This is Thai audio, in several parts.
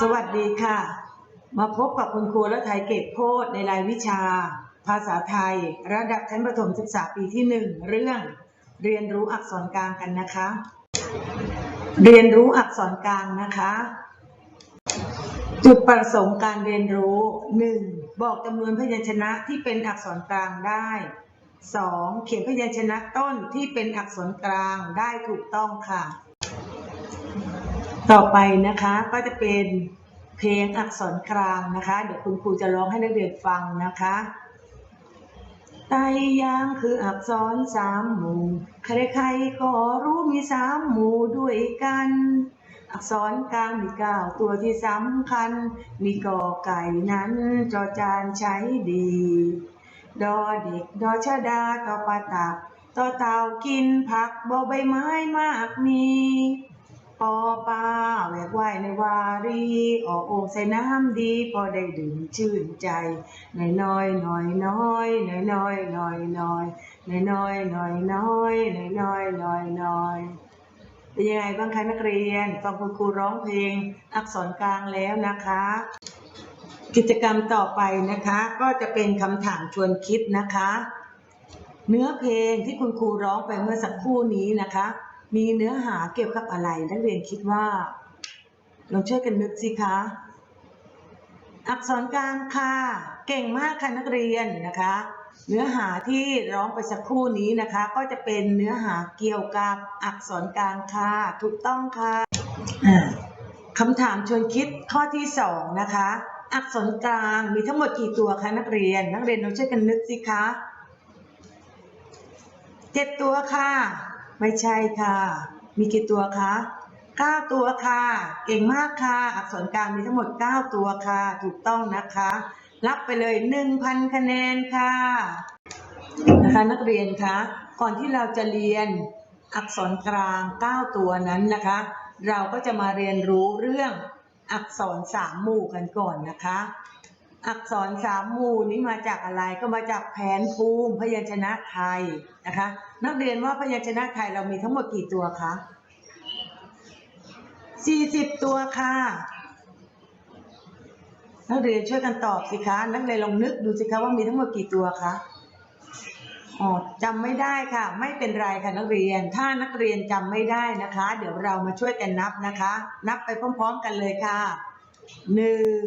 สวัสดีค่ะ มาพบกับคุณครูและไทยเกตโพดในรายวิชา ภาษาไทย ระดับชั้นประถมศึกษาปีที่หนึ่งเรื่อง เรียนรู้อักษรกลางกันนะคะ เรียนรู้อักษรกลางนะคะ จุดประสงค์การเรียนรู้ 1. บอกจำนวนพยัญชนะที่เป็นอักษรกลางได้ 2. เขียนพยัญชนะต้นที่เป็นอักษรกลางได้ถูกต้องค่ะ ต่อไปนะคะก็จะเป็นเพลงอักษรกลางนะคะ เดี๋ยวคุณครูจะร้องให้นักเรียนฟังนะคะไตยางคืออักษรสามหมู่ใครๆก็รู้มีสามหมู่ด้วยกัน อักษรกลางมีเก้าตัวที่สำคัญ มีกอไก่นั้นจอจานใช้ดี ดอเด็กดอชะดาตอปาตักต่อเต่ากินผักบอใบไม้มากมี ปอปลาแหวกว่ายในวารีออกโอ่งใส่น้ำดี พอได้ดื่มชื่นใจน้อยน้อยน้อยน้อยน้อยน้อยน้อยน้อยน้อยน้อยน้อยน้อยน้อยน้อยน้อยเป็นยังไงบ้างคะนักเรียนฟังคุณครูร้องเพลงอักษรกลางแล้วนะคะ กิจกรรมต่อไปนะคะ ก็จะเป็นคำถามชวนคิดนะคะ เนื้อเพลงที่คุณครูร้องไปเมื่อสักครู่นี้นะคะ มีเนื้อหาเกี่ยวกับอะไร นักเรียนคิดว่าลองช่วยกันนึกสิคะ อักษรกลางค่ะ เก่งมากค่ะนักเรียนนะคะ เนื้อหาที่ร้องไปสักครู่นี้นะคะ ก็จะเป็นเนื้อหาเกี่ยวกับอักษรกลางค่ะ ถูกต้องค่ะคำถามชวนคิดข้อที่สองนะคะ อักษรกลางมีทั้งหมดกี่ตัวคะนักเรียน นักเรียนลองช่วยกันนึกสิคะเจ็ดตัวค่ะ ไม่ใช่ค่ะ มีกี่ตัวคะเก้าตัวค่ะ เก่งมากค่ะ อักษรกลางมีทั้งหมดเก้าตัวค่ะ ถูกต้องนะคะ รับไปเลยหนึ่งพันคะแนนค่ะ นะคะนักเรียนคะ ก่อนที่เราจะเรียนอักษรกลาง 9 ตัวนั้นนะคะ เราก็จะมาเรียนรู้เรื่องอักษรสามหมู่กันก่อนนะคะ อักษรสามมูนี้มาจากอะไรก็มาจากแผนภูมิพยัญชนะไทยนะคะ นักเรียนว่าพยัญชนะไทยเรามีทั้งหมดกี่ตัวคะ40 ตัวค่ะ นักเรียนช่วยกันตอบสิคะ นักเรียนลองนึกดูสิคะว่ามีทั้งหมดกี่ตัวคะอ๋อจำไม่ได้ค่ะ ไม่เป็นไรค่ะนักเรียน ถ้านักเรียนจำไม่ได้นะคะ เดี๋ยวเรามาช่วยกันนับนะคะ นับไปพร้อม ๆ กันเลยค่ะหนึ่ง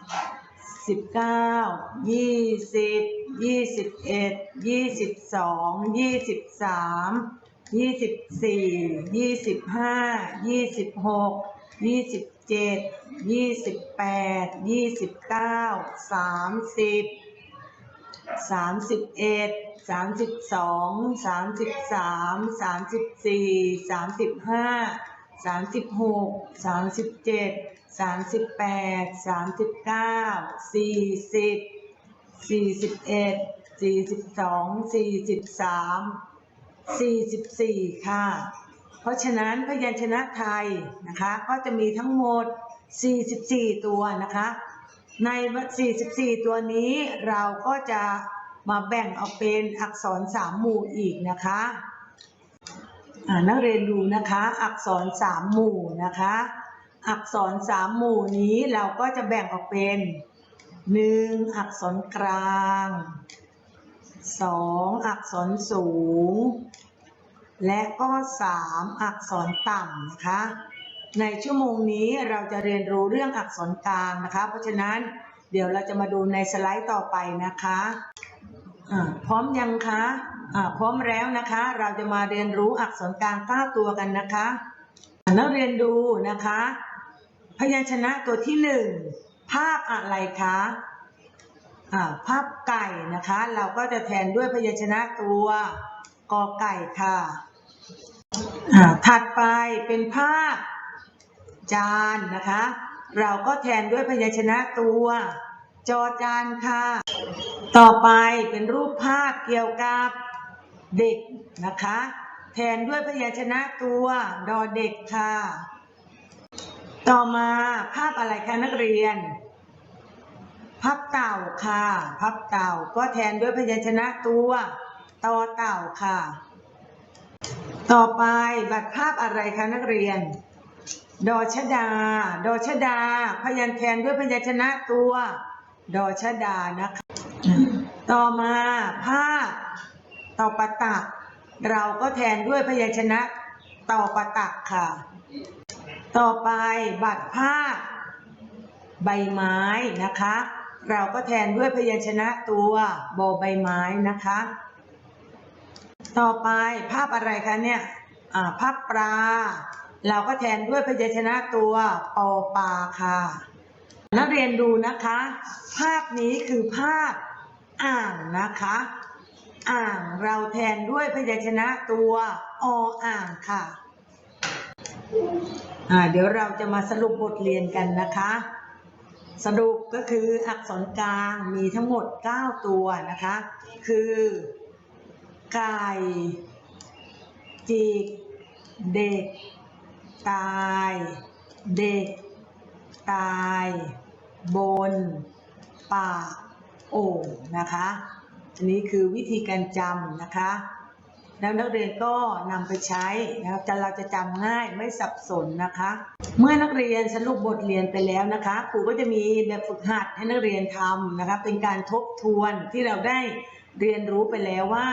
สิบเก้ายี่สิบยี่สิบเอ็ดยี่สิบสองยี่สิบสามยี่สิบสี่ยี่สิบห้ายี่สิบหกยี่สิบเจ็ดยี่สิบแปดยี่สิบเก้าสามสิบสามสิบเอ็ดสามสิบสองสามสิบสามสามสิบสี่สามสิบห้า สามสิบหกสามสิบเจ็ดสามสิบแปดสามสิบเก้าสี่สิบสี่สิบเอ็ดสี่สิบสองสี่สิบสามสี่สิบสี่ค่ะ เพราะฉะนั้นพยัญชนะไทยนะคะก็จะมีทั้งหมด 44 ตัวนะคะ ใน 44 ตัวนี้เราก็จะมาแบ่งออกเป็นอักษรสามหมู่อีกนะคะ นักเรียนดูนะคะ อักษรสามหมู่นะคะ อักษรสามหมู่นี้เราก็จะแบ่งออกเป็นหนึ่งอักษรกลางสองอักษรสูง และก็สามอักษรต่ำนะคะ ในชั่วโมงนี้เราจะเรียนรู้เรื่องอักษรกลางนะคะ เพราะฉะนั้นเดี๋ยวเราจะมาดูในสไลด์ต่อไปนะคะอ่าพร้อมยังคะ พร้อมแล้วนะคะ เราจะมาเรียนรู้อักษรกลาง9ตัวกันนะคะนักเรียนดูนะคะ พยัญชนะตัวที่หนึ่งภาพอะไรคะภาพไก่นะคะ เราก็จะแทนด้วยพยัญชนะตัวกอไก่ค่ะถัดไปเป็นภาพจานนะคะ เราก็แทนด้วยพยัญชนะตัวจอจานค่ะ ต่อไปเป็นรูปภาพเกี่ยวกับ เด็กนะคะ แทนด้วยพยัญชนะตัวดอเด็กค่ะ ต่อมาภาพอะไรคะนักเรียนภาพเต่าค่ะภาพเต่าก็แทนด้วยพยัญชนะตัวตอเต่าค่ะ ต่อไปบัตรภาพอะไรคะนักเรียน ดอชดา ดอชดา พยัญแทนด้วยพยัญชนะตัว ดอชดานะคะ ต่อมาภาพ ต่อปตักเราก็แทนด้วยพยัญชนะต่อปตักค่ะ ต่อไปบัตรภาพใบไม้นะคะ เราก็แทนด้วยพยัญชนะตัวบอใบไม้นะคะ ต่อไปภาพอะไรคะเนี่ยภาพปลา เราก็แทนด้วยพยัญชนะตัวปอปลาค่ะ นักเรียนดูนะคะ ภาพนี้คือภาพอ่างนะคะ อ่างเราแทนด้วยพยัญชนะตัวออ่างค่ะอ่าเดี๋ยวเราจะมาสรุปบทเรียนกันนะคะ สรุปก็คืออักษรกลางมีทั้งหมด 9 ตัวนะคะ คือไก่จิกเด็ก ตาย เด็ก ตาย บนปากโอ่งนะคะ อันนี้คือวิธีการจำนะคะแล้วนักเรียนก็นำไปใช้นะครับจะเราจะจำง่ายไม่สับสนนะคะ เมื่อนักเรียนสรุปบทเรียนไปแล้วนะคะครูก็จะมีแบบฝึกหัดให้นักเรียนทำนะคะเป็นการทบทวนที่เราได้เรียนรู้ไปแล้วว่า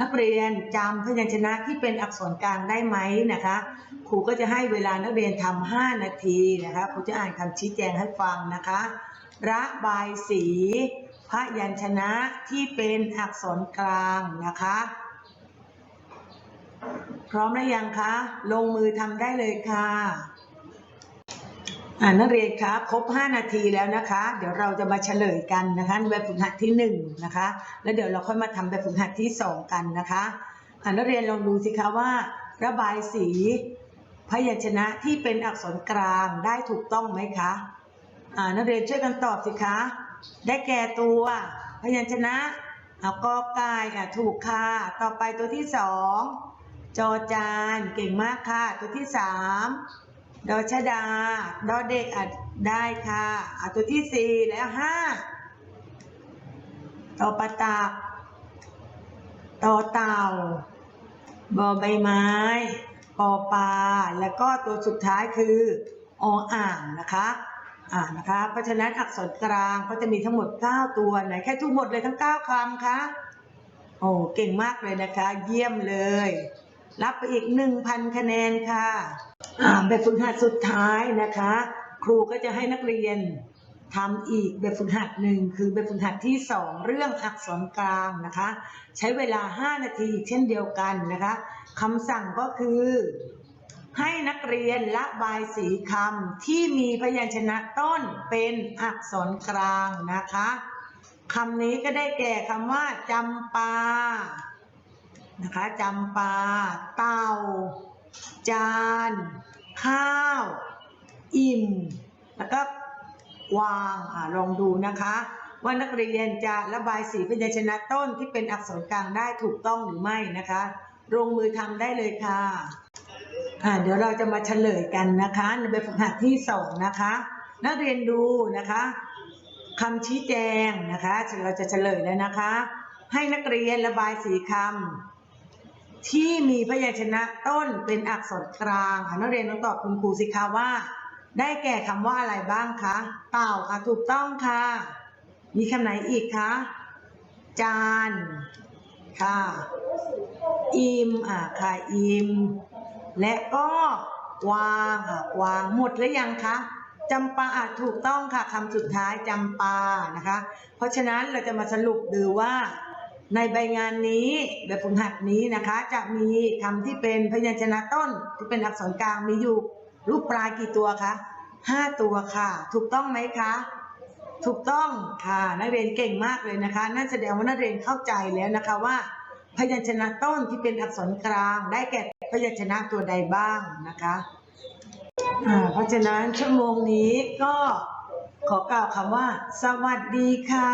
นักเรียนจำพยัญชนะที่เป็นอักษรกลางได้ไหมนะคะครูก็จะให้เวลานักเรียนทำ5นาทีนะคะครูจะอ่านคำชี้แจงให้ฟังนะคะ ระบายสี พยัญชนะที่เป็นอักษรกลางนะคะ พร้อมหรือยังคะ ลงมือทำได้เลยค่ะอ่านักเรียนครับครบ 5 นาทีแล้วนะคะ เดี๋ยวเราจะมาเฉลยกันนะคะแบบฝึกหัดที่ 1 นะคะ แล้วเดี๋ยวเราค่อยมาทำแบบฝึกหัดที่ 2 กันนะคะอ่านักเรียนลองดูสิคะว่า ระบายสี พยัญชนะที่เป็นอักษรกลางได้ถูกต้องไหมคะอ่านักเรียนช่วยกันตอบสิคะ ได้แก่ตัวพยัญชนะเอากอไก่อะถูกค่ะ ต่อไปตัวที่สองจอจานเก่งมากค่ะ ตัวที่สามดอชดา ดอเด็กอะได้ค่ะอะตัวที่สี่แล้วห้าต่อปตักต่อเต่า บอใบไม้ปอปลาแล้วก็ตัวสุดท้ายคือออ่างนะคะ อ่านะคะเพราะฉะนั้นอักษรกลางก็จะมีทั้งหมด 9 ตัวไหนแค่ทุกหมดเลยทั้ง 9คำคะโอ้เก่งมากเลยนะคะ เยี่ยมเลย รับไปอีก 1,000 คะแนนค่ะอ่าแบบฝึกหัดสุดท้ายนะคะ ครูก็จะให้นักเรียนทำอีกแบบฝึกหัดหนึ่งคือแบบฝึกหัดที่ 2 เรื่องอักษรกลางนะคะ ใช้เวลา 5 นาทีเช่นเดียวกันนะคะคำสั่งก็คือ ให้นักเรียนระบายสีคำที่มีพยัญชนะต้นเป็นอักษรกลางนะคะคำนี้ก็ได้แก่คำว่าจำปานะคะจำปา เต่า จาน ข้าว อิ่ม แล้วก็วางอ่าลองดูนะคะ ว่านักเรียนจะระบายสีพยัญชนะต้นที่เป็นอักษรกลางได้ถูกต้องหรือไม่นะคะลงมือทำได้เลยค่ะ อ่าเดี๋ยวเราจะมาเฉลยกันนะคะในแบบฝึกหัดที่สองนะคะ นักเรียนดูนะคะคำชี้แจงนะคะ เราจะเฉลยแล้วนะคะ ให้นักเรียนระบายสีคำที่มีพยัญชนะต้นเป็นอักษรกลางค่ะนักเรียนต้องตอบคุณครูสิคะว่า ได้แก่คำว่าอะไรบ้างคะเต่าค่ะถูกต้องค่ะ มีคำไหนอีกคะจานค่ะ อิมอะค่ะอิม และก็วางอะวางหมดหรือยังคะจำปาอะถูกต้องค่ะคำสุดท้ายจำปานะคะ เพราะฉะนั้นเราจะมาสรุปดูว่า ในใบงานนี้แบบฝึกหัดนี้นะคะ จะมีคำที่เป็นพยัญชนะต้นที่เป็นอักษรกลางมีอยู่รูปปลายกี่ตัวคะห้าตัวค่ะ ถูกต้องไหมคะถูกต้องค่ะนักเรียนเก่งมากเลยนะคะ นั่นแสดงว่านักเรียนเข้าใจแล้วนะคะว่า พยัญชนะต้นที่เป็นอักษรกลางได้แก่ พยัญชนะตัวใดบ้างนะคะอาเพราะฉะนั้นชั่วโมงนี้ก็ขอกล่าวคำว่า สวัสดีค่ะ